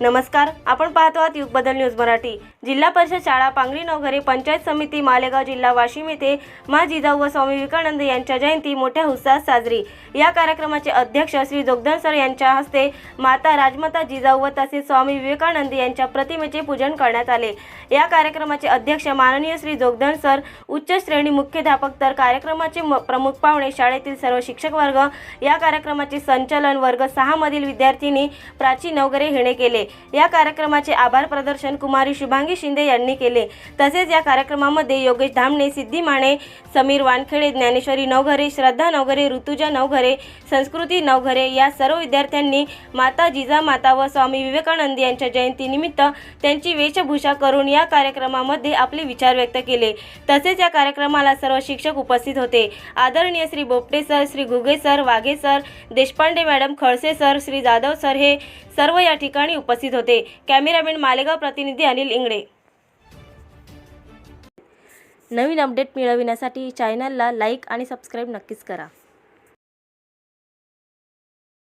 नमस्कार आपण पाहतो आहात युग बदल न्यूज मराठी. जिल्हा परिषद शाळा पांगरी नवघरे पंचायत समिती मालेगाव जिल्हा वाशिम येथे मा जिजाऊ व स्वामी विवेकानंद यांच्या जयंती मोठ्या उत्साहात साजरी. या कार्यक्रमाचे अध्यक्ष श्री जोगदन सर यांच्या हस्ते माता राजमाता जिजाऊ व तसेच स्वामी विवेकानंद यांच्या प्रतिमेचे पूजन करण्यात आले. या कार्यक्रमाचे अध्यक्ष माननीय श्री जोगदन सर उच्च श्रेणी मुख्याध्यापक तर कार्यक्रमाचे म- प्रमुख पाहुणे शाळेतील सर्व शिक्षक वर्ग. या कार्यक्रमाचे संचालन वर्ग सहामधील विद्यार्थिनी प्राची नवगरे हिणे केले. या कार्यक्रमाचे आभार प्रदर्शन कुमारी शुभांगी शिंदे यांनी केले. तसेच या कार्यक्रमामध्ये योगेश धामणे सिद्धी माने समीर वानखेडे ज्ञानेश्वरी नवघरे श्रद्धा नवघरे ऋतुजा नवघरे संस्कृती नवघरे या सर्व विद्यार्थ्यांनी माता जिजामाता व स्वामी विवेकानंद यांच्या जयंतीनिमित्त त्यांची वेशभूषा करून या कार्यक्रमामध्ये आपले विचार व्यक्त केले. तसेच या कार्यक्रमाला सर्व शिक्षक उपस्थित होते. आदरणीय Shri Bopate sir Shri Ghuge sir Waghe sir Deshpande madam Khalse sir Shri Jadhav sir हे सर्व या ठिकाणी उपस्थित होते. कॅमेरामॅन मालेगाव प्रतिनिधी अनिल इंगळे. नवीन अपडेट मिळविण्यासाठी चॅनलला लाईक आणि सबस्क्राईब नक्कीच करा.